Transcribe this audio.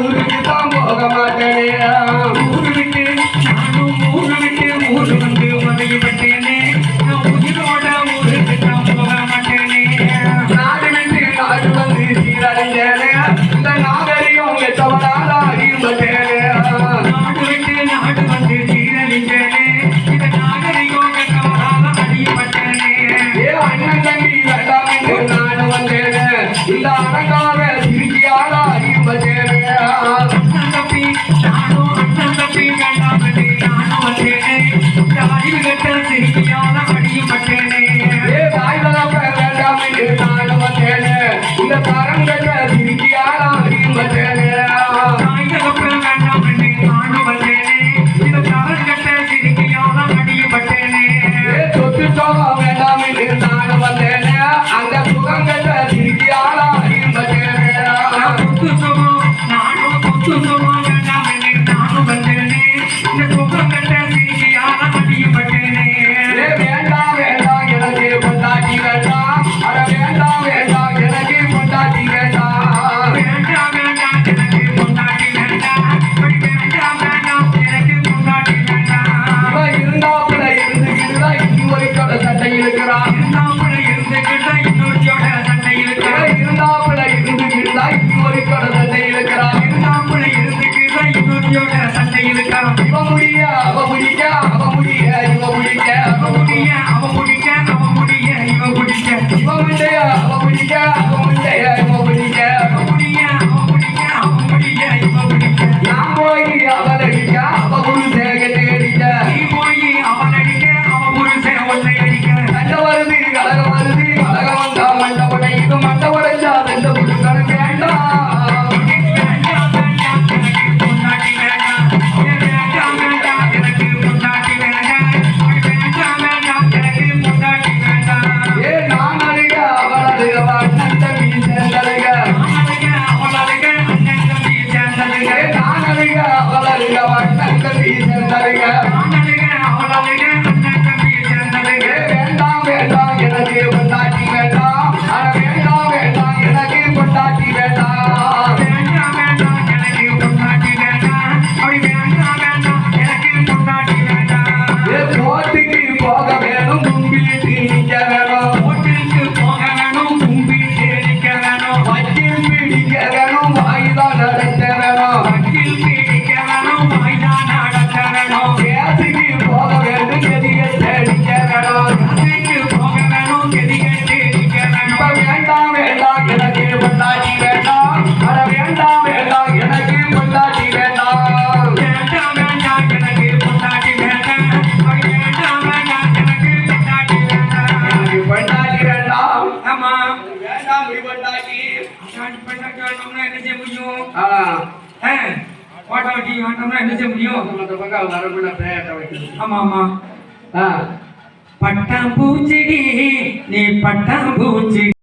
ஊருக்கு தான் போக மாட்டேனே ஊரு விட்டு நானும் ஊரு விட்டு ஊரு வந்து உதவி பட்டேனே. நான் உயிரோட ஊருக்கு தான் போக மாட்டேனே நாடு விட்டு நாடு வந்து சீரடைஞ்சேனே. இந்த நாகரிகம் எத்தவனாக அறிவுட்டேன் Thank you. தருங்க தருங்க அவளங்க ஷார்ட் பண்ணாக்க வேணும்னா என்ன செய்ய முடியும் போட்டோ டிவி வேண்டாம்னா என்ன செய்ய நீ பட்டாம்பூச்செடி